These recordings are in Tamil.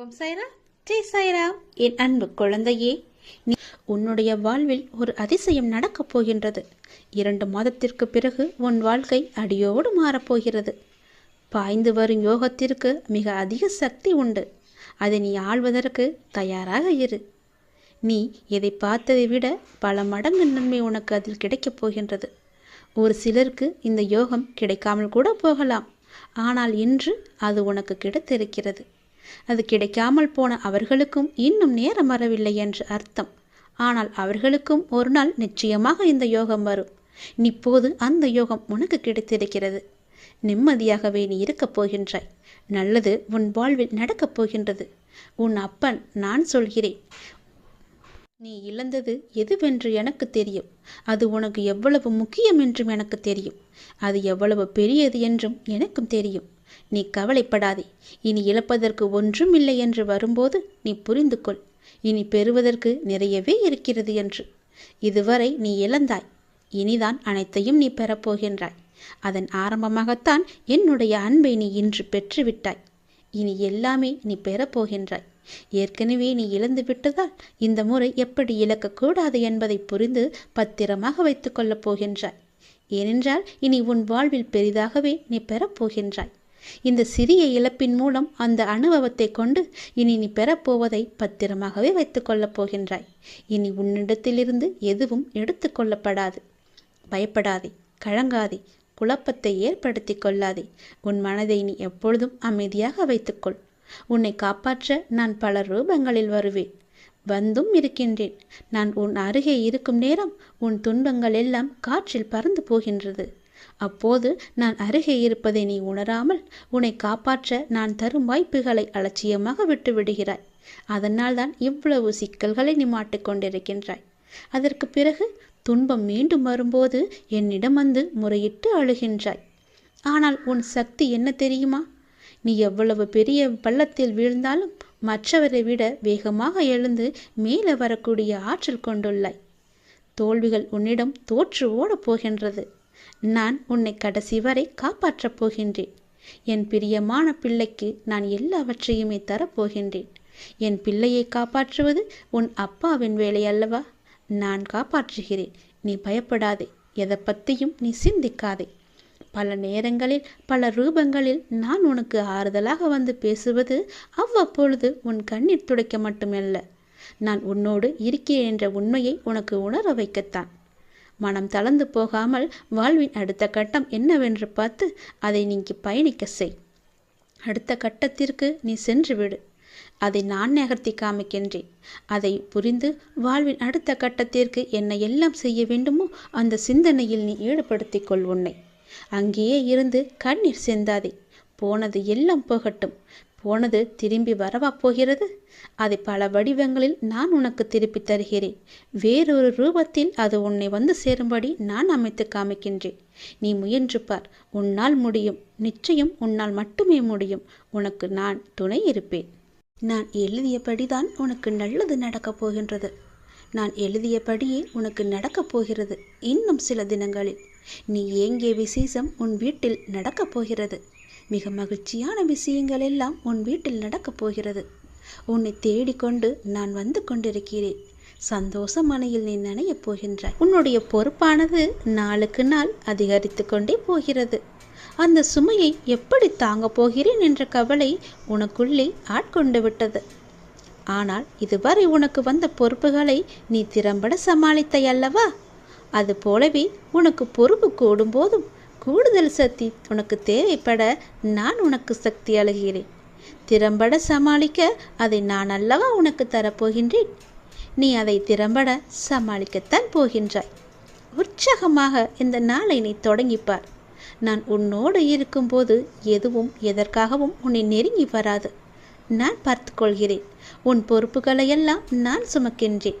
ஓம் சாய்ராம். ஜெய் சாய்ராம். என் அன்பு குழந்தையே நீ உன்னுடைய வாழ்வில் ஒரு அதிசயம் நடக்கப் போகின்றது. இரண்டு மாதத்திற்கு பிறகு உன் வாழ்க்கை அடியோடு மாறப்போகிறது பாய்ந்து வரும் யோகத்திற்கு மிக அதிக சக்தி உண்டு. அதை நீ ஆள்வதற்கு தயாராக இரு. நீ எதை பார்த்ததை விட பல மடங்கு நன்மை உனக்கு அதில் கிடைக்கப் போகின்றது. ஒரு சிலருக்கு இந்த யோகம் கிடைக்காமல் கூட போகலாம். ஆனால் இன்று அது உனக்கு கிடைத்திருக்கிறது. அது கிடைக்காமல் போன அவர்களுக்கும் இன்னும் நேரம் வரவில்லை என்று அர்த்தம். ஆனால் அவர்களுக்கும் ஒரு நாள் நிச்சயமாக இந்த யோகம் வரும். இப்போது அந்த யோகம் உனக்கு கிடைத்திருக்கிறது. நிம்மதியாகவே நீ இருக்கப் போகின்றாய். நல்லது உன் வாழ்வில் நடக்கப் போகின்றது. உன் அப்பன் நான் சொல்கிறேன். நீ இழந்தது எதுவென்று எனக்கு தெரியும். அது உனக்கு எவ்வளவு முக்கியம் என்றும் எனக்கு தெரியும். அது எவ்வளவு பெரியது என்றும் எனக்கும் தெரியும். நீ கவலைப்படாதே. இனி இழப்பதற்கு ஒன்றும் இல்லை என்று வரும்போது நீ புரிந்து கொள் இனி பெறுவதற்கு நிறையவே இருக்கிறது என்று. இதுவரை நீ இழந்தாய். இனிதான் அனைத்தையும் நீ பெறப்போகின்றாய் அதன் ஆரம்பமாகத்தான் என்னுடைய அன்பை நீ இன்று பெற்றுவிட்டாய். இனி எல்லாமே நீ பெறப்போகின்றாய் ஏற்கனவே நீ இழந்து விட்டதால் இந்த முறை எப்படி இழக்கக்கூடாது என்பதை புரிந்து பத்திரமாக வைத்துக் கொள்ளப் போகின்றாய். ஏனென்றால் இனி உன் வாழ்வில் பெரிதாகவே நீ பெறப்போகின்றாய் இந்த சிறிய இழப்பின் மூலம் அந்த அனுபவத்தை கொண்டு இனி நீ பெறப்போவதை பத்திரமாகவே வைத்துக்கொள்ளப் போகின்றாய். இனி உன்னிடத்திலிருந்து எதுவும் எடுத்துக்கொள்ளப்படாது பயப்படாதே கழங்காதே குழப்பத்தை ஏற்படுத்தி கொள்ளாதே. உன் மனதை நீ எப்பொழுதும் அமைதியாக வைத்துக்கொள் உன்னை காப்பாற்ற நான் பல ரூபங்களில் வருவேன். வந்தும் இருக்கின்றேன். நான் உன் அருகே இருக்கும் நேரம் உன் துன்பங்கள் எல்லாம் காற்றில் பறந்து போகின்றது. அப்போது நான் அருகே இருப்பதை நீ உணராமல் உன்னை காப்பாற்ற நான் தரும் வாய்ப்புகளை அலட்சியமாக விட்டு விடுகிறாய். அதனால் தான் இவ்வளவு சிக்கல்களை நீ மாட்டிக்கொண்டிருக்கின்றாய் அதற்கு பிறகு துன்பம் மீண்டும் வரும்போது என்னிடம் வந்து முறையிட்டு அழுகின்றாய். ஆனால் உன் சக்தி என்ன தெரியுமா? நீ எவ்வளவு பெரிய பள்ளத்தில் வீழ்ந்தாலும் மற்றவரை விட வேகமாக எழுந்து மேலே வரக்கூடிய ஆற்றல் கொண்டுள்ளாய். தோல்விகள் உன்னிடம் தோற்று ஓடப் போகின்றது. நான் உன்னை கடைசி வரை காப்பாற்றப் போகின்றேன். என் பிரியமான பிள்ளைக்கு நான் எல்லாவற்றையுமே தரப்போகின்றேன். என் பிள்ளையை காப்பாற்றுவது உன் அப்பாவின் வேலை அல்லவா? நான் காப்பாற்றுகிறேன். நீ பயப்படாதே. எதை பற்றியும் நீ சிந்திக்காதே. பல நேரங்களில் பல ரூபங்களில் நான் உனக்கு ஆறுதலாக வந்து பேசுவது அவ்வப்பொழுது உன் கண்ணீர் துடைக்க மட்டுமல்ல. நான் உன்னோடு இருக்கிறேன் என்ற உண்மையை உனக்கு உணர வைக்கத்தான். மனம் தளர்ந்து போகாமல் வாழ்வின் அடுத்த கட்டம் என்னவென்று பார்த்து அதை நீங்கி பயணிக்க செய். அடுத்த கட்டத்திற்கு நீ சென்று விடு. அதை நான் நகர்த்தி காமிக்கின்றேன். அதை புரிந்து வாழ்வின் அடுத்த கட்டத்திற்கு என்ன எல்லாம் செய்ய வேண்டுமோ அந்த சிந்தனையில் நீ ஈடுபடுத்திக் கொள் உன்னை. அங்கேயே இருந்து கண்ணீர் சிந்தாதே. போனது எல்லாம் போகட்டும். போனது திரும்பி வரவா போகிறது? அதை பல வடிவங்களில் நான் உனக்கு திருப்பி தருகிறேன். வேறொரு ரூபத்தில் அது உன்னை வந்து சேரும்படி நான் அமைத்து காமிக்கின்றேன். நீ முயன்று பார். உன்னால் முடியும். நிச்சயம் உன்னால் மட்டுமே முடியும். உனக்கு நான் துணை இருப்பேன். நான் எழுதியபடிதான் உனக்கு நல்லது நடக்கப் போகின்றது. நான் எழுதியபடியே உனக்கு நடக்கப் போகிறது இன்னும் சில தினங்களில். நீ ஏங்கிய விசேஷம் உன் வீட்டில் நடக்கப் போகிறது. மிக மகிழ்ச்சியான விஷயங்கள் எல்லாம் உன் வீட்டில் நடக்கப் போகிறது. உன்னை தேடிக்கொண்டு நான் வந்து கொண்டிருக்கிறேன். சந்தோஷ மனையில் நீ நனையப் போகின்றாய். உன்னுடைய பொறுப்பானது நாளுக்கு நாள் அதிகரித்து கொண்டே போகிறது. அந்த சுமையை எப்படி தாங்கப் போகிறேன் என்ற கவலை உனக்குள்ளே ஆட்கொண்டு விட்டது. ஆனால் இதுவரை உனக்கு வந்த பொறுப்புகளை நீ திறம்பட சமாளித்தாய் அல்லவா? அது போலவே உனக்கு பொறுப்பு கூடும்போதும் கூடுதல் சக்தி உனக்கு தேவைப்பட நான் உனக்கு சக்தி அழுகிறேன். திறம்பட சமாளிக்க அதை நான் அல்லவா உனக்கு தரப்போகின்றேன்? நீ அதை திறம்பட சமாளிக்கத்தான் போகின்றாய். உற்சாகமாக இந்த நாளை நீ தொடங்கிப்பார். நான் உன்னோடு இருக்கும்போது எதுவும் எதற்காகவும் உன்னை நெருங்கி வராது. நான் பார்த்து கொள்கிறேன் உன் பொறுப்புகளையெல்லாம் நான் சுமக்கின்றேன்.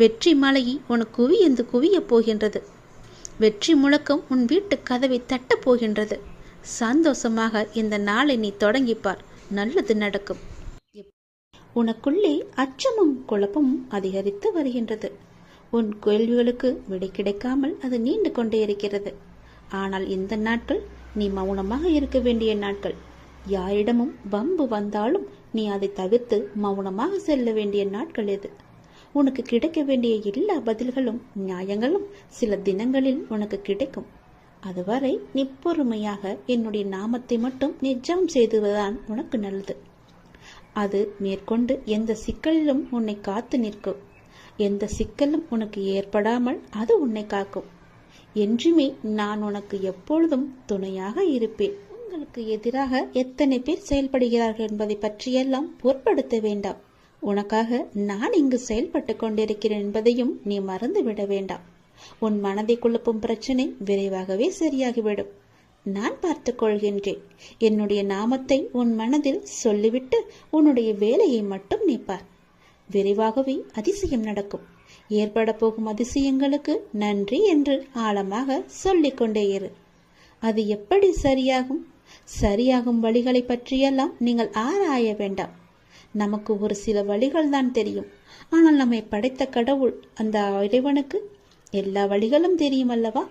வெற்றி மலையை உனக்கு குவியந்து குவியப் போகின்றது. வெற்றி முழக்கம் உன் வீட்டு கதவை தட்டப் போகின்றது. சந்தோஷமாக இந்த நாளை நீ தொடங்கிப்பார். நல்லது நடக்கும். உனக்குள்ளே அச்சமும் குழப்பமும் அதிகரித்து வருகின்றது. உன் கேள்விகளுக்கு விடை கிடைக்காமல் அது நீண்டு கொண்டே இருக்கிறது. ஆனால் இந்த நாட்கள் நீ மௌனமாக இருக்க வேண்டிய நாட்கள். யாரிடமும் வம்பு வந்தாலும் நீ அதை தவிர்த்து மௌனமாக செல்ல வேண்டிய நாட்கள் இது உனக்கு கிடைக்க வேண்டிய எல்லா பதில்களும் நியாயங்களும் சில தினங்களில் உனக்கு கிடைக்கும். அதுவரை நீ பொறுமையாக என்னுடைய நாமத்தை மட்டும் நிஜம் செய்துவதுதான் உனக்கு நல்லது. அது மேற்கொண்டு எந்த சிக்கலிலும் உன்னை காத்து நிற்கும். எந்த சிக்கலும் உனக்கு ஏற்படாமல் அது உன்னை காக்கும். என்றுமே நான் உனக்கு எப்பொழுதும் துணையாக இருப்பேன். உங்களுக்கு எதிராக எத்தனை பேர் செயல்படுகிறார்கள் என்பதை பற்றியெல்லாம் பொருட்படுத்த வேண்டாம். உனக்காக நான் இங்கு செயல்பட்டு கொண்டிருக்கிறேன் என்பதையும் நீ மறந்துவிட வேண்டாம். உன் மனதை குழப்பும் பிரச்சனை விரைவாகவே சரியாகிவிடும். நான் பார்த்துக் கொள்கின்றேன். என்னுடைய நாமத்தை உன் மனதில் சொல்லிவிட்டு உன்னுடைய வேலையை மட்டும் நீப்பார் விரைவாகவே அதிசயம் நடக்கும். ஏற்பட போகும் அதிசயங்களுக்கு நன்றி என்று ஆழமாக சொல்லிக்கொண்டே இரு. அது எப்படி சரியாகும்? சரியாகும் வழிகளை பற்றியெல்லாம் நீங்கள் ஆராய வேண்டாம். நமக்கு ஒரு சில வழிகள் தான் தெரியும். ஆனால் நம்மை படைத்த கடவுள் அந்த இறைவனுக்கு எல்லா வழிகளும் தெரியும் அல்லவா?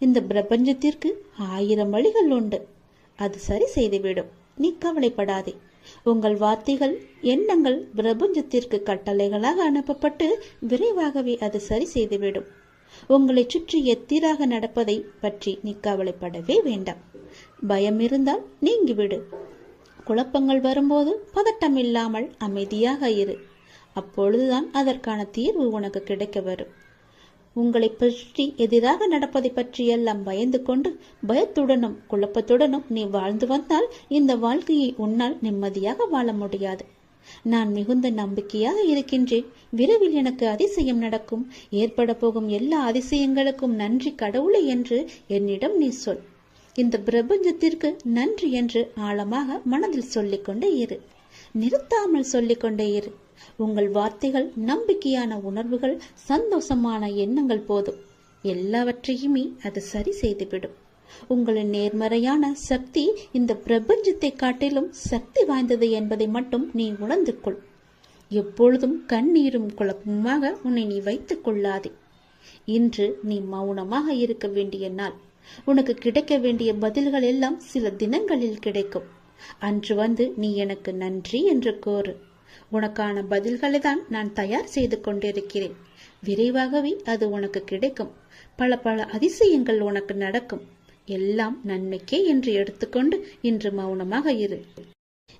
இந்த பிரபஞ்சத்திற்கு ஆயிரம் வழிகள் உண்டு. அது சரி செய்துவிடும். நீ கவலைப்படாதே. உங்கள் வார்த்தைகள் எண்ணங்கள் பிரபஞ்சத்திற்கு கட்டளைகளாக அனுப்பப்பட்டு விரைவாகவே அது சரி செய்துவிடும். உங்களை சுற்றி எத்திராக நடப்பதை பற்றி நீ கவலைப்படவே வேண்டாம். பயம் இருந்தால் நீங்கிவிடு. குழப்பங்கள் வரும்போது பதட்டம் இல்லாமல் அமைதியாக இரு. அப்பொழுதுதான் அதற்கான தீர்வு உனக்கு கிடைக்க வரும். உங்களை பற்றி எதிராக நடப்பதை பற்றியெல்லாம் பயந்து கொண்டு பயத்துடனும் குழப்பத்துடனும் நீ வாழ்ந்து வந்தால் இந்த வாழ்க்கையை உன்னால் நிம்மதியாக வாழ முடியாது. நான் மிகுந்த நம்பிக்கையாக இருக்கின்றேன். விரைவில் எனக்கு அதிசயம் நடக்கும். ஏற்பட போகும் எல்லா அதிசயங்களுக்கும் நன்றி கடவுளை என்று என்னிடம் நீ சொல். இந்த பிரபஞ்சத்திற்கு நன்றி என்று ஆழமாக மனதில் சொல்லிக்கொண்டே இரு. நிறுத்தாமல் சொல்லிக்கொண்டே இரு. உங்கள் வார்த்தைகள் நம்பிக்கையான உணர்வுகள் சந்தோஷமான எண்ணங்கள் போதும். எல்லாவற்றையுமே அது சரி செய்துவிடும். உங்களின் நேர்மறையான சக்தி இந்த பிரபஞ்சத்தை காட்டிலும் சக்தி வாய்ந்தது என்பதை மட்டும் நீ உணர்ந்து கொள் எப்பொழுதும் கண்ணீரும் குழப்பமாக உன்னை நீ வைத்துக் கொள்ளாதே. இன்று நீ மௌனமாக இருக்க வேண்டிய நாள். உனக்கு கிடைக்க வேண்டிய பதில்கள் எல்லாம் சில தினங்களில் கிடைக்கும். அன்று வந்து நீ எனக்கு நன்றி என்று கோரு உனக்கான பதில்களை தான் நான் தயார் செய்து கொண்டிருக்கிறேன். விரைவாகவே அது உனக்கு கிடைக்கும். பல பல அதிசயங்கள் உனக்கு நடக்கும். எல்லாம் நன்மைக்கே என்று எடுத்துக்கொண்டு இன்று மௌனமாக இரு.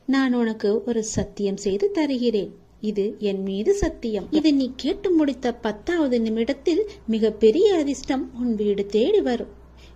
நான் உனக்கு ஒரு சத்தியம் செய்து தருகிறேன். இது என் மீது சத்தியம். இது நீ கேட்டு முடித்த பத்தாவது நிமிடத்தில் மிக பெரிய அதிர்ஷ்டம் உன் வீடு தேடி வரும்.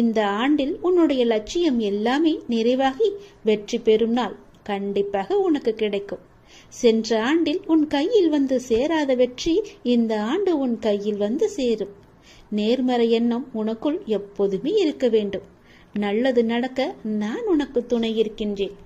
இந்த ஆண்டில் உன்னுடைய லட்சியம் எல்லாமே நிறைவாகி வெற்றி பெறும் நாள் கண்டிப்பாக உனக்கு கிடைக்கும். சென்ற ஆண்டில் உன் கையில் வந்து சேராத வெற்றி இந்த ஆண்டு உன் கையில் வந்து சேரும். நேர்மறை எண்ணம் உனக்குள் எப்போதுமே இருக்க வேண்டும். நல்லது நடக்க நான் உனக்கு துணை இருக்கின்றேன்.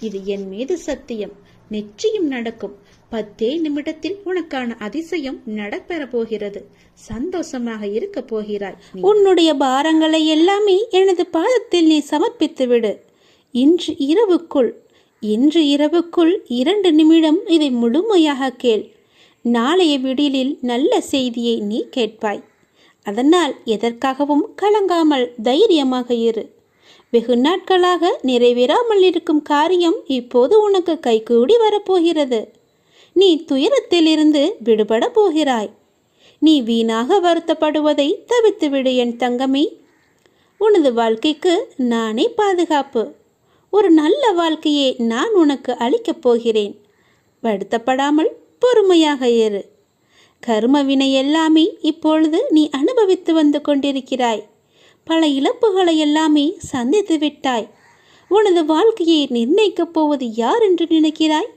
இது என் மீது சத்தியம். நிச்சயம் நடக்கும். பத்தே நிமிடத்தில் உனக்கான அதிசயம் நடப்பெற போகிறது சந்தோஷமாக இருக்க போகிறாய். உன்னுடைய பாரங்களை எல்லாமே எனது பாதத்தில் நீ சமர்ப்பித்து விடு இன்று இரவுக்குள் இன்று இரவுக்குள் இரண்டு நிமிடம் இதை முழுமையாக கேள். நாளைய விடியலில் நல்ல செய்தியை நீ கேட்பாய். அதனால் எதற்காகவும் கலங்காமல் தைரியமாக இரு. வெகு நாட்களாக நிறைவேறாமல் இருக்கும் காரியம் இப்போது உனக்கு கைகூடி வரப்போகிறது. நீ துயரத்திலிருந்து விடுபட போகிறாய். நீ வீணாக வருத்தப்படுவதை தவித்துவிடு என் தங்கமே. உனது வாழ்க்கைக்கு நானே பாதுகாப்பு. ஒரு நல்ல வாழ்க்கையை நான் உனக்கு அளிக்கப் போகிறேன். வருத்தப்படாமல் பொறுமையாக இரு. கர்ம வினை எல்லாமே இப்பொழுது நீ அனுபவித்து வந்து கொண்டிருக்கிறாய். பல இழப்புகளை எல்லாமே சந்தித்து விட்டாய். உனது வாழ்க்கையை நிர்ணயிக்கப் போவது யார் என்று நினைக்கிறாய்?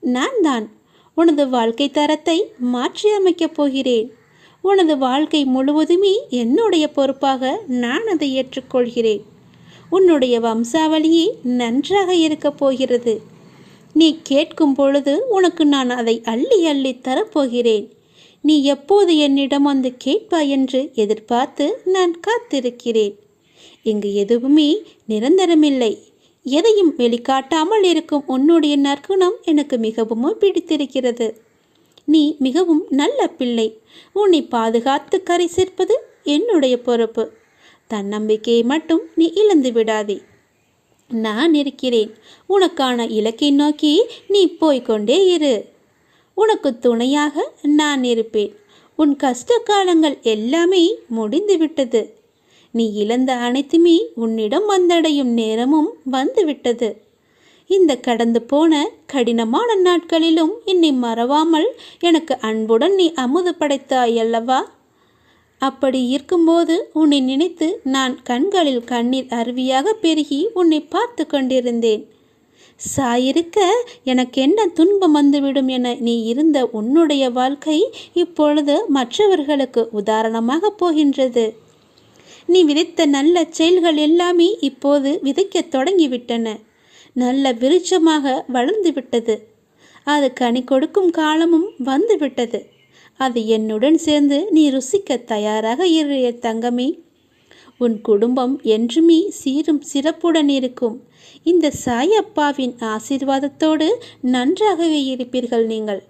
நான் தான். உனது வாழ்க்கை தரத்தை மாற்றி அமைக்கப் போகிறேன். உனது வாழ்க்கை முழுவதுமே என்னுடைய பொறுப்பாக நான் அதை ஏற்றுக்கொள்கிறேன். உன்னுடைய வம்சாவளியே நன்றாக இருக்கப் போகிறது. நீ கேட்கும் பொழுது உனக்கு நான் அதை அள்ளி அள்ளி தரப்போகிறேன். நீ எப்போது என்னிடம் வந்து கேட்பாய் என்று எதிர்பார்த்து நான் காத்திருக்கிறேன். இங்கு எதுவுமே நிரந்தரமில்லை. எதையும் வெளிக்காட்டாமல் இருக்கும் உன்னுடைய நற்குணம் எனக்கு மிகவும் பிடித்திருக்கிறது. நீ மிகவும் நல்ல பிள்ளை. உன்னை பாதுகாத்து கரை சேர்ப்பது என்னுடைய பொறுப்பு. தன்னம்பிக்கையை மட்டும் நீ இழந்து விடாதே. நான் இருக்கிறேன். உனக்கான இலக்கை நோக்கி நீ போய்க்கொண்டே இரு. உனக்கு துணையாக நான் இருப்பேன். உன் கஷ்ட காலங்கள் எல்லாமே முடிந்துவிட்டது. நீ இழந்த அனைத்துமே உன்னிடம் வந்தடையும் நேரமும் வந்துவிட்டது. இந்த கடந்து போன கடினமான நாட்களிலும் என்னை மறவாமல் எனக்கு அன்புடன் நீ அமுது படைத்தாய் அல்லவா? அப்படி இருக்கும்போது உன்னை நினைத்து நான் கண்களில் கண்ணீர் அருவியாக பெருகி உன்னை பார்த்து கொண்டிருந்தேன். சாயிருக்க எனக்கு என்ன துன்பம் வந்துவிடும் என நீ இருந்த உன்னுடைய வாழ்க்கை இப்பொழுது மற்றவர்களுக்கு உதாரணமாக போகின்றது. நீ விதைத்த நல்ல செயல்கள் எல்லாமே இப்போது விதைக்கத் தொடங்கிவிட்டன. நல்ல விருட்சமாக வளர்ந்து விட்டது. அது கனி கொடுக்கும் காலமும் வந்துவிட்டது அது என்னுடன் சேர்ந்து நீ ருசிக்க தயாராக இருக்கிற தங்கமே. உன் குடும்பம் என்றுமே சீரும் சிறப்புடன் இருக்கும். இந்த சாயப்பாவின் ஆசீர்வாதத்தோடு நன்றாகவே இருப்பீர்கள் நீங்கள்.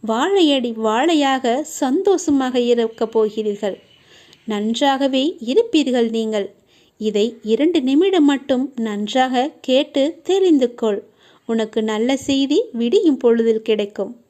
வாழையடி வாழையாக சந்தோஷமாக இருக்கப் போகிறீர்கள். நன்றாகவே இருப்பீர்கள் நீங்கள். இதை இரண்டு நிமிடம் மட்டும் நன்றாக கேட்டு தெரிந்து கொள். உனக்கு நல்ல செய்தி விடியும் பொழுதில் கிடைக்கும்.